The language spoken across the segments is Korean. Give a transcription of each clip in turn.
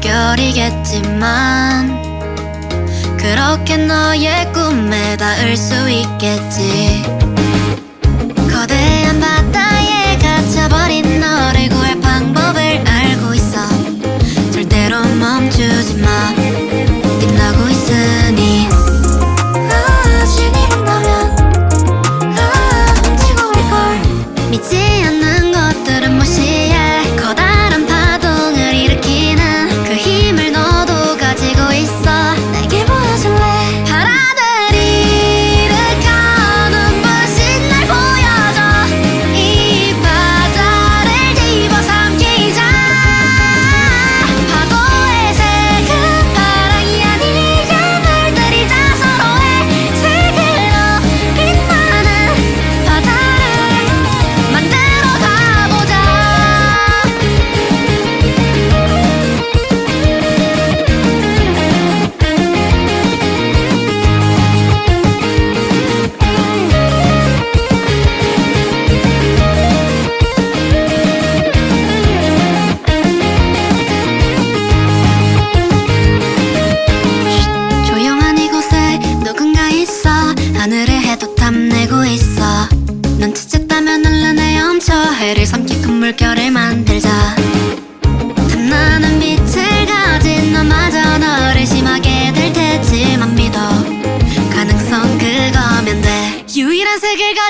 버리겠지만 그렇게 너의 꿈에 닿을 수 있겠지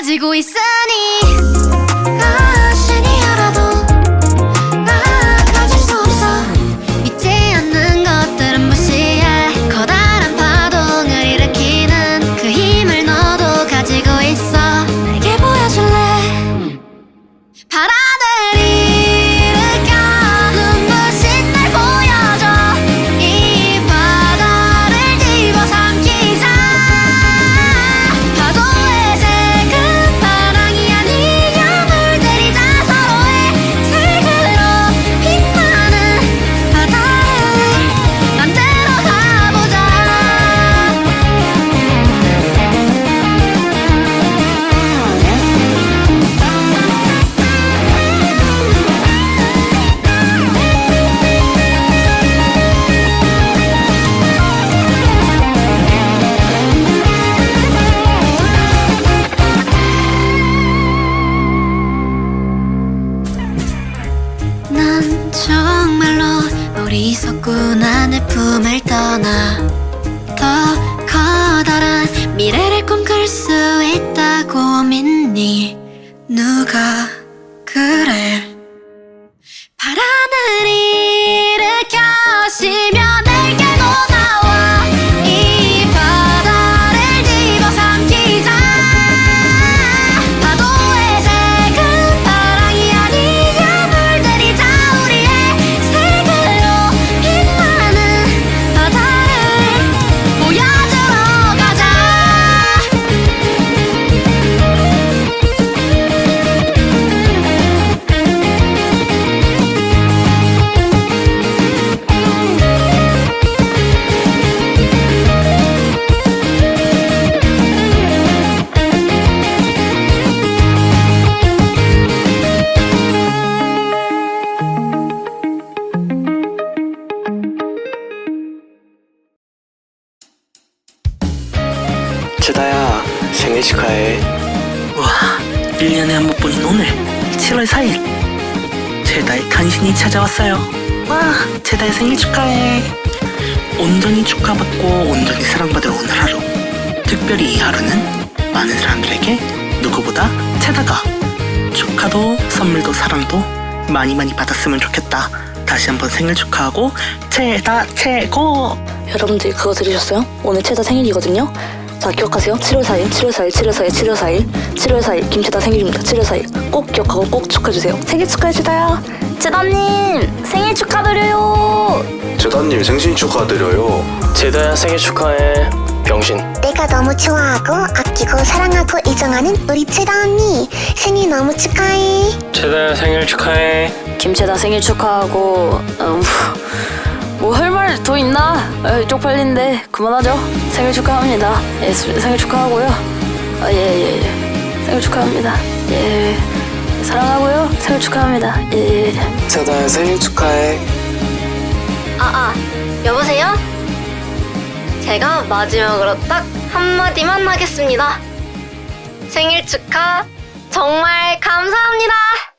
가지고 있으니 어리석구나 내 품을 떠나 더 커다란 미래를 꿈꿀 수 있다고 믿니? 누가 제다야 생일 축하해. 와, 1년에 한 번 보는 오늘. 7월 4일. 제다의 간신히 찾아왔어요. 와, 제다의 생일 축하해. 온전히 축하받고 온전히 사랑받을 오늘 하루. 특별히 이 하루는 많은 사람들에게 누구보다 제다가 축하도 선물도 사랑도 많이 많이 받았으면 좋겠다. 다시 한번 생일 축하하고 제다 최고! 여러분들 그거 들으셨어요? 오늘 채다 생일이거든요. 자 기억하세요. 7월 4일, 7월 4일, 7월 4일, 7월 4일, 7월 4일 김채다 생일입니다. 7월 4일 꼭 기억하고 꼭 축하해주세요. 생일 축하해 채다야. 채다님 생일 축하드려요. 제다님 생신 축하드려요 제다야 생일 축하해 병신 내가 너무 좋아하고 아끼고 사랑하고 애정하는 우리 채다 언니 생일 너무 축하해. 제다야 생일 축하해 김채다 생일 축하하고 음, 뭐 할 말 더 있나? 에이, 쪽팔린데 그만하죠. 생일 축하합니다. 예, 수- 생일 축하하고요. 아, 예, 예, 예. 생일 축하합니다. 예, 사랑하고요. 생일 축하합니다. 예. 제다야 생일 축하해 아, 아, 여보세요? 제가 마지막으로 딱 한마디만 하겠습니다. 생일 축하, 정말 감사합니다!